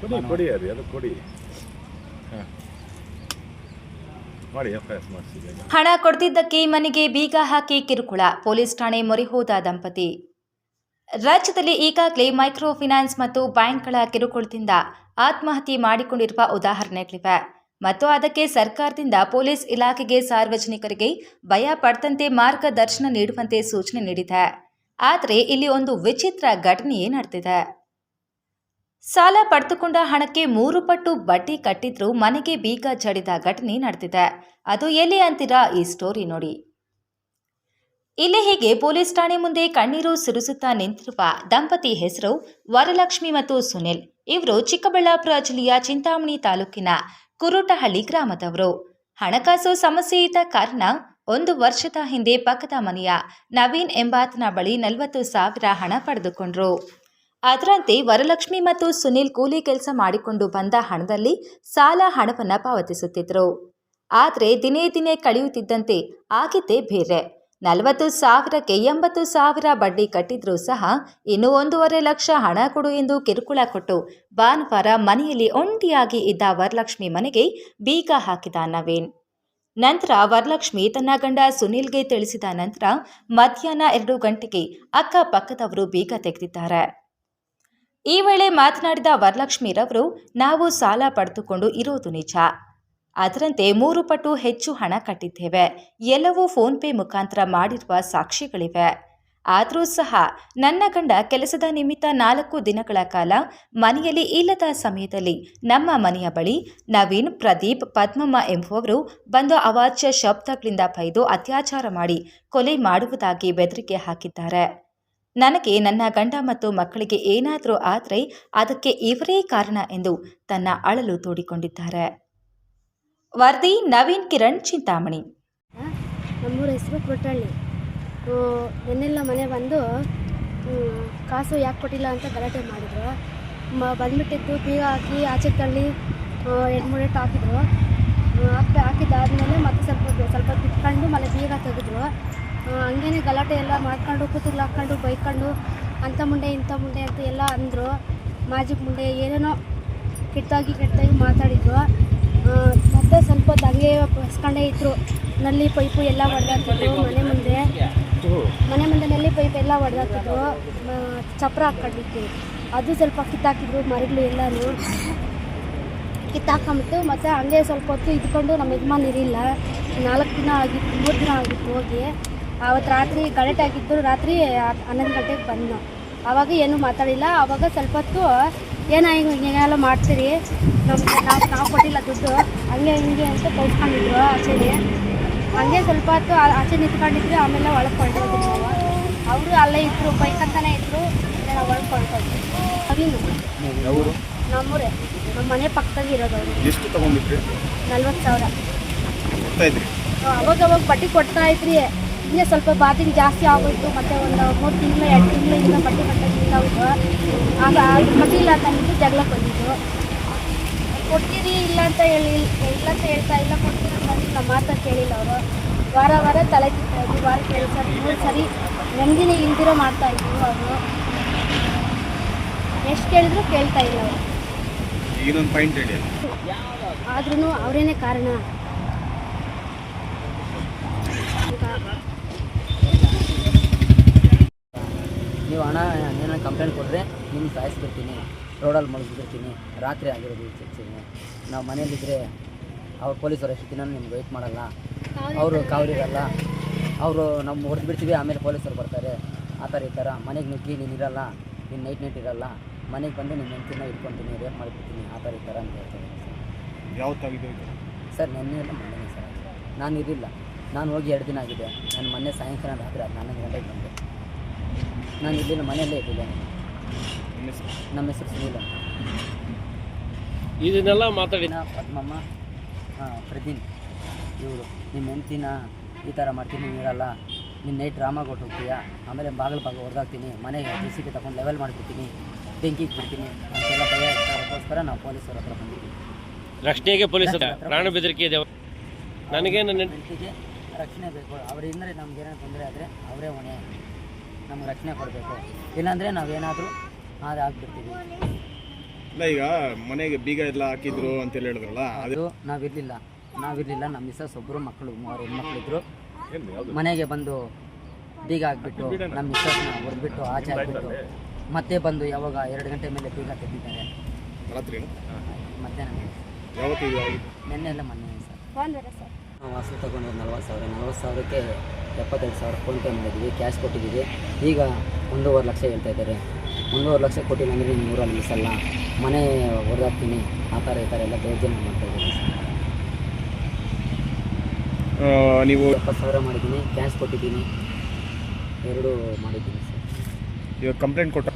ಕೊಡಿ ಕೊಡಿ ಅದು ಅದು ಕೊಡಿ. ಹಾಂ. ಮಾಡಿ ಎಫ್ ಐ ಆರ್ ಮಾಡಿಸಿ ಬೇಗ ಹಣ ಕೊಡ್ತಿದ್ದಕ್ಕೆ ಮನೆಗೆ ಬೀಗ ಹಾಕಿ ಕಿರುಕುಳ ಪೊಲೀಸ್ ಠಾಣೆ ಮೊರೆ ಹೋದ ದಂಪತಿ. ರಾಜ್ಯದಲ್ಲಿ ಈಗಾಗಲೇ ಮೈಕ್ರೋ ಫಿನಾನ್ಸ್ ಮತ್ತು ಬ್ಯಾಂಕ್ಗಳ ಕಿರುಕುಳದಿಂದ ಆತ್ಮಹತ್ಯೆ ಮಾಡಿಕೊಂಡಿರುವ ಉದಾಹರಣೆಗಳಿವೆ ಮತ್ತು ಅದಕ್ಕೆ ಸರ್ಕಾರದಿಂದ ಪೊಲೀಸ್ ಇಲಾಖೆಗೆ ಸಾರ್ವಜನಿಕರಿಗೆ ಭಯ ಪಡ್ತಂತೆ ಮಾರ್ಗದರ್ಶನ ನೀಡುವಂತೆ ಸೂಚನೆ ನೀಡಿದೆ. ಆದರೆ ಇಲ್ಲಿ ಒಂದು ವಿಚಿತ್ರ ಘಟನೆಯೇ ನಡೆದಿದೆ. ಸಾಲ ಪಡೆದುಕೊಂಡ ಹಣಕ್ಕೆ ಮೂರು ಪಟ್ಟು ಬಡ್ಡಿ ಕಟ್ಟಿದ್ರೂ ಮನೆಗೆ ಬೀಗ ಜಡಿದ ಘಟನೆ ನಡೆದಿದೆ. ಅದು ಎಲ್ಲಿ ಅಂತೀರಾ ಈ ಸ್ಟೋರಿ ನೋಡಿ. ಇಲ್ಲಿ ಹೀಗೆ ಪೊಲೀಸ್ ಠಾಣೆ ಮುಂದೆ ಕಣ್ಣೀರು ಸುರಿಸುತ್ತಾ ನಿಂತಿರುವ ದಂಪತಿ ಹೆಸರು ವರಲಕ್ಷ್ಮಿ ಮತ್ತು ಸುನಿಲ್. ಇವರು ಚಿಕ್ಕಬಳ್ಳಾಪುರ ಜಿಲ್ಲೆಯ ಚಿಂತಾಮಣಿ ತಾಲೂಕಿನ ಕುರುಟಹಳ್ಳಿ ಗ್ರಾಮದವರು. ಹಣಕಾಸು ಸಮಸ್ಯೆ ಇದ್ದ ಕಾರಣ ಒಂದು ವರ್ಷದ ಹಿಂದೆ ಪಕ್ಕದ ಮನೆಯ ನವೀನ್ ಎಂಬಾತನ ಬಳಿ ನಲವತ್ತು ಸಾವಿರ ಹಣ ಪಡೆದುಕೊಂಡ್ರು. ಅದರಂತೆ ವರಲಕ್ಷ್ಮಿ ಮತ್ತು ಸುನಿಲ್ ಕೂಲಿ ಕೆಲಸ ಮಾಡಿಕೊಂಡು ಬಂದ ಹಣದಲ್ಲಿ ಸಾಲ ಹಣವನ್ನು ಪಾವತಿಸುತ್ತಿದ್ದರು ಆದರೆ ದಿನೇ ದಿನೇ ಕಳೆಯುತ್ತಿದ್ದಂತೆ ಆಗಿದ್ದೇ ಬೇರೆ. ನಲವತ್ತು ಸಾವಿರಕ್ಕೆ ಎಂಬತ್ತು ಸಾವಿರ ಬಡ್ಡಿ ಕಟ್ಟಿದ್ರೂ ಸಹ ಇನ್ನು ಒಂದೂವರೆ ಲಕ್ಷ ಹಣ ಕೊಡು ಎಂದು ಕಿರುಕುಳ ಕೊಟ್ಟು ಭಾನುವಾರ ಮನೆಯಲ್ಲಿ ಒಂಟಿಯಾಗಿ ಇದ್ದ ವರಲಕ್ಷ್ಮಿ ಮನೆಗೆ ಬೀಗ ಹಾಕಿದ ನವೀನ್. ನಂತರ ವರಲಕ್ಷ್ಮಿ ತನ್ನ ಗಂಡ ಸುನೀಲ್ಗೆ ತಿಳಿಸಿದ ನಂತರ ಮಧ್ಯಾಹ್ನ ಎರಡು ಗಂಟೆಗೆ ಅಕ್ಕಪಕ್ಕದವರು ಬೀಗ ತೆಗೆದಿದ್ದಾರೆ. ಈ ವೇಳೆ ಮಾತನಾಡಿದ ವರಲಕ್ಷ್ಮಿರವರು ನಾವು ಸಾಲ ಪಡೆದುಕೊಂಡು ಇರೋದು ನಿಜ. ಅದರಂತೆ ಮೂರು ಪಟ್ಟು ಹೆಚ್ಚು ಹಣ ಕಟ್ಟಿದ್ದೇವೆ. ಎಲ್ಲವೂ ಫೋನ್ಪೇ ಮುಖಾಂತರ ಮಾಡಿರುವ ಸಾಕ್ಷಿಗಳಿವೆ. ಆದರೂ ಸಹ ನನ್ನ ಗಂಡ ಕೆಲಸದ ನಿಮಿತ್ತ ನಾಲ್ಕು ದಿನಗಳ ಕಾಲ ಮನೆಯಲ್ಲಿ ಇಲ್ಲದ ಸಮಯದಲ್ಲಿ ನಮ್ಮ ಮನೆಯ ಬಳಿ ನವೀನ್, ಪ್ರದೀಪ್, ಪದ್ಮಮ್ಮ ಎಂಬುವವರು ಬಂದು ಅವಾಚ್ಯ ಶಬ್ದಗಳಿಂದ ಬೈದು ಅತ್ಯಾಚಾರ ಮಾಡಿ ಕೊಲೆ ಮಾಡುವುದಾಗಿ ಬೆದರಿಕೆ ಹಾಕಿದ್ದಾರೆ. ನನಗೆ ನನ್ನ ಗಂಡ ಮತ್ತು ಮಕ್ಕಳಿಗೆ ಏನಾದರೂ ಆದರೆ ಅದಕ್ಕೆ ಇವರೇ ಕಾರಣ ಎಂದು ತನ್ನ ಅಳಲು ತೋಡಿಕೊಂಡಿದ್ದಾರೆ. ವರದಿ ನವೀನ್ ಕಿರಣ್, ಚಿಂತಾಮಣಿ. ನಮ್ಮೂರ ಹೆಸರು ಕೊಟ್ಟಳ್ಳಿ ನಿನ್ನೆಲ್ಲ ಮನೆ ಬಂದು ಕಾಸು ಯಾಕೆ ಕೊಟ್ಟಿಲ್ಲ ಅಂತ ಗಲಾಟೆ ಮಾಡಿದ್ರು. ಮ, ಬಂದ್ಬಿಟ್ಟಿತ್ತು, ಬೀಗ ಹಾಕಿ, ಆಚೆ ತಳ್ಳಿ ಎರಡು ಮೂರು ಏಟು ಹಾಕಿದ್ರು. ಹಾಕಿ ಹಾಕಿದ್ದಾದ್ಮೇಲೆ ಮತ್ತೆ ಸ್ವಲ್ಪ ಸ್ವಲ್ಪ ಬಿಟ್ಕೊಂಡು ಮನೆ ಬೀಗ ತೆಗೆದ್ರು. ಹಂಗೇನೆ ಗಲಾಟೆ ಎಲ್ಲ ಮಾಡ್ಕೊಂಡು ಕೂತಿರ್ಲು ಹಾಕ್ಕೊಂಡು ಬೈಕೊಂಡು ಅಂಥ ಮುಂಡೆ ಇಂಥ ಮುಂಡೆ ಅಂತ ಎಲ್ಲ ಅಂದರು. ಮಾಜಿ ಮುಂಡೆ ಏನೇನೋ ಕೆಟ್ಟಾಗಿ ಕೆಟ್ಟಾಗಿ ಮಾತಾಡಿದ್ರು. ಮತ್ತೆ ಸ್ವಲ್ಪ ಹೊತ್ತು ಹಂಗೆ ಬಸ್ಕೊಂಡೇ ಇದ್ರು. ನಲ್ಲಿ ಪೈಪು ಎಲ್ಲ ಹೊಡೆದಾಕ್ತಿದ್ರು ಮನೆ ಮುಂದೆ. ಮನೆ ಮುಂದೆ ನಲ್ಲಿ ಪೈಪ್ ಎಲ್ಲ ಹೊಡೆದಾಕ್ತಿದ್ರು ಚಪ್ರ ಹಾಕೊಂಡಿತ್ತು ಅದು ಸ್ವಲ್ಪ ಕಿತ್ತಾಕಿದ್ರು ಮರಗಳು ಎಲ್ಲನೂ. ಕಿತ್ತಾಕೊಂಬಿಟ್ಟು ಮತ್ತೆ ಹಂಗೆ ಸ್ವಲ್ಪ ಹೊತ್ತು ಇದ್ಕೊಂಡು ನಮ್ಮ ಯಜಮಾನ್ ಇರಲಿಲ್ಲ. ನಾಲ್ಕು ದಿನ ಆಗಿತ್ತು, ಮೂರು ದಿನ ಆಗಿತ್ತು ಹೋಗಿ. ಆವತ್ತು ರಾತ್ರಿ ಗಲಾಟೆ ಆಗಿದ್ದು ರಾತ್ರಿ ಹನ್ನೊಂದು ಗಂಟೆಗೆ ಬಂದು ಆವಾಗ ಏನೂ ಮಾತಾಡಿಲ್ಲ. ಆವಾಗ ಸ್ವಲ್ಪ ಹೊತ್ತು ಏನೋ ಹಿಂಗೆ ಹಿಂಗೆಲ್ಲ ಮಾಡ್ತೀರಿ? ನಮಗೆ ನಾವು ನಾವು ಕೊಟ್ಟಿಲ್ಲ ದುಡ್ಡು. ಹಂಗೆ ಹಿಂಗೆ ಅಂತ ಕೌಸ್ಕೊಂಡಿದ್ರು ಆಚೆಗೆ. ಹಂಗೆ ಸ್ವಲ್ಪ ಹೊತ್ತು ಆಚೆ ನಿಂತ್ಕೊಂಡಿದ್ರು ಆಮೇಲೆ ಒಳಗೆ ಕೊಂಡೋದ್ರು ನಾವು. ಅವರು ಅಲ್ಲೇ ಇದ್ರು ಬೈಕಂತಾನೆ ಇದ್ರು ನಾವು ಒಳಗೆ ಅವರು ನಮ್ಮೂರೇ. ನಮ್ಮ ಮನೆ ಪಕ್ಕದಾಗ ಇರೋದು ಅವರು. ಎಷ್ಟು ತೊಗೊಂಡಿದ್ರಿ? ನಲ್ವತ್ತು ಸಾವಿರ. ಅವಾಗ ಅವಾಗ ಬಡ್ಡಿ ಕೊಡ್ತಾ ಇದ್ರಿ. ಹಿಂಗೆ ಸ್ವಲ್ಪ ಬಾತಿಂಗ್ ಜಾಸ್ತಿ ಆಗೋಯ್ತು ಮತ್ತೆ ಒಂದು ಮೂರು ತಿಂಗಳು ಎರಡು ತಿಂಗಳಿಂದ ಬಟ್ಟೆ ಬಟ್ಟೆ ನಿಂತಾಗೋಯ್ತು ಆಗ ಮಟ್ಟಿಲ್ಲ ಅಂತ ಅಂದ್ಬಿಟ್ಟು ಜಗಳ ಬಂದಿದ್ದು. ಕೊಡ್ತೀರಿ ಇಲ್ಲ ಅಂತ ಹೇಳಿ ಇಲ್ಲ ಅಂತ ಹೇಳ್ತಾ ಇಲ್ಲ ಕೊಡ್ತೀರಿ ಅಂತ ನಮ್ಮ ಕೇಳಿಲ್ಲ ಅವರು. ವಾರ ವಾರ ತಲೆ ತಿಂತಾ ಇದ್ವಿ ವಾರ ಕೇಳಿ ಸರಿ ಮೂರು ಸರಿ ನೆಮ್ಮದಿನೇ ಇಲ್ದಿರೋ ಮಾಡ್ತಾ ಇದ್ರು ಅವರು. ಎಷ್ಟು ಕೇಳಿದ್ರು ಕೇಳ್ತಾ ಇಲ್ಲ ಅವರು. ಆದ್ರೂ ಅವರೇನೇ ಕಾರಣ. ನೀವು ಹಣ ಏನೇನು ಕಂಪ್ಲೇಂಟ್ ಕೊಟ್ಟರೆ ನಿಮ್ಗೆ ಸಾಯಿಸ್ಬಿಡ್ತೀನಿ ರೋಡಲ್ಲಿ ಮುಳುಗಿಸ್ಬಿಡ್ತೀನಿ ರಾತ್ರಿ ಆಗಿರೋದು ಹೆಚ್ಚಿಗೆ ನಾವು ಮನೇಲಿದ್ದರೆ ಅವ್ರು ಪೊಲೀಸರು ಎಷ್ಟು ದಿನ ನಿಮ್ಗೆ ವೆಯ್ಟ್ ಮಾಡಲ್ಲ. ಅವರು ಕಾವಲಿರಲ್ಲ ಅವರು ನಮ್ಮ ಹೊಡೆದು ಬಿಡ್ತೀವಿ ಆಮೇಲೆ ಪೊಲೀಸರು ಬರ್ತಾರೆ. ಆ ಥರ ಈ ಥರ. ಮನೆಗೆ ನುಗ್ಗಿ ನೀನು ಇರಲ್ಲ ನೀನು ನೈಟ್ ನೈಟ್ ಇರಲ್ಲ. ಮನೆಗೆ ಬಂದು ನಿಮ್ಮ ಹೆಂಡತಿನ ಇಟ್ಕೊತೀನಿ ರೇಪ್ ಮಾಡಿಬಿಡ್ತೀನಿ ಆ ಥರ ಈ ಥರ ಅಂತ ಹೇಳ್ತಾರೆ. ಯಾವತ್ತಾಗಿದೆ ಸರ್ ನೆನ್ನೆ ಎಲ್ಲ ಮೊನ್ನೆ ಸರ್. ನಾನು ಇರಲಿಲ್ಲ. ನಾನು ಹೋಗಿ ಎರಡು ದಿನ ಆಗಿದೆ. ನಾನು ಮೊನ್ನೆ ಸಾಯಂಕಾಲ ರಾತ್ರಿ ಹನ್ನೊಂದು ಗಂಟೆಗೆ ಬಂದೆ. ನಾನು ಇಲ್ಲಿನ ಮನೆಯಲ್ಲೇ ಇದ್ದಿದ್ದೇನೆ ನಮ್ಮ ಹೆಸರು? ಸುನೀಲ್ ಅಂತ. ಇದನ್ನೆಲ್ಲ ಮಾತಾಡಿ. ನಾ ಪದ್ಮಮ್ಮ ಹಾಂ ಪ್ರದೀನ್ ಇವರು. ನಿಮ್ಮ ಹೆಂಡ್ತಿನ ಈ ಥರ ಮಾಡ್ತೀನಿ ನೀವು ಇರಲ್ಲ ನಿನ್ನ ನೈಟ್ ಡ್ರಾಮಾ ಹೋಗ್ತೀಯ? ಆಮೇಲೆ ಬಾಗಿಲು ಬಾಗಿಲು ಹೊಡೆದಾಗ್ತೀನಿ ಮನೆಗೆ ಜೆ ಸಿ ಬಿ ತಗೊಂಡು ಲೆವೆಲ್ ಮಾಡಿಬಿಡ್ತೀನಿ. ಬೆಂಕಿಗೆ ಬಿಡ್ತೀನಿ. ಅಂತೆಲ್ಲ ಭಯ ಅದಕ್ಕೋಸ್ಕರ ನಾವು ಪೊಲೀಸರ ಹತ್ರ ಬಂದಿದ್ದೀವಿ. ರಕ್ಷಣೆಗೆ ಪೊಲೀಸರ ಪ್ರಾಣ ಬೆದರಿಕೆ ಇದೆ. ನನಗೆ ನನ್ನ ಹೆಂಡತಿಗೆ ರಕ್ಷಣೆ ಬೇಕು. ಅವರಿಂದ ನಮ್ಗೆ ಏನಾದ್ರು ತೊಂದರೆ ಆದರೆ ಅವರೇ ಹೊಣೆ. ನಮ್ಗೆ ರಕ್ಷಣೆ ಕೊಡಬೇಕು. ಇಲ್ಲಾಂದರೆ ನಾವೇನಾದರೂ ಅದು ಆಗ್ಬಿಡ್ತೀವಿ. ಇಲ್ಲ ಈಗ ಮನೆಗೆ ಬೀಗ ಎಲ್ಲ ಹಾಕಿದ್ರು ಅಂತೇಳಿ ಹೇಳಿದ್ರಲ್ಲ ಅದು ನಾವಿರಲಿಲ್ಲ. ನಾವಿರಲಿಲ್ಲ ನಮ್ಮ ಮಿಸ್ಸಸ್ ಒಬ್ಬರು ಮಕ್ಕಳು ಮೂವರು ಹೆಣ್ಮಕ್ಳಿದ್ರು. ಮನೆಗೆ ಬಂದು ಬೀಗ ಹಾಕ್ಬಿಟ್ಟು ನಮ್ಮ ಮಿಸ್ಸಸ್ನ ಹೊಡೆದ್ಬಿಟ್ಟು ಆಚೆ ಹಾಕ್ಬಿಟ್ಟು ಮತ್ತೆ ಬಂದು ಯಾವಾಗ ಎರಡು ಗಂಟೆ ಮೇಲೆ ಬೀಗ ತೆಗೆದಿದ್ದಾರೆ. ರಾತ್ರಿ ಯಾವತ್ತು ಆಗಿದ್ದು? ನಿನ್ನೆ ಎಲ್ಲ ಮೊನ್ನೆ ಸರ್. ವಾಸು ತಗೊಂಡಿದ್ದು ನಲ್ವತ್ತು ಸಾವಿರ ನಲ್ವತ್ತು ಸಾವಿರಕ್ಕೆ ಎಪ್ಪತ್ತೈದು ಸಾವಿರ ಫೋನ್ಪೇ ಮಾಡಿದ್ದೀವಿ ಕ್ಯಾಶ್ ಕೊಟ್ಟಿದ್ದೀವಿ. ಈಗ ಒಂದೂವರೆ ಲಕ್ಷ ಹೇಳ್ತಾ ಇದ್ದಾರೆ. ಒಂದೂವರೆ ಲಕ್ಷ ಕೊಟ್ಟಿಲ್ಲ ಅಂದರೆ ನೀವು ಊರಲ್ಲಿ ಮಿಸಲ್ಲ. ಮನೆ ಹೊಡೆದಾಕ್ತೀನಿ ಆ ಥರ ಈ ಥರ ಎಲ್ಲ ದೌರ್ಜನ್ಯ ಮಾಡ್ತಾ ಇದ್ದೀವಿ. ನೀವು ಎಪ್ಪತ್ತು ಸಾವಿರ ಮಾಡಿದ್ದೀನಿ ಕ್ಯಾಶ್ ಕೊಟ್ಟಿದ್ದೀನಿ. ಎರಡು ಮಾಡಿದ್ದೀನಿ ಸರ್. ಇವಾಗ ಕಂಪ್ಲೇಂಟ್ ಕೊಟ್ಟ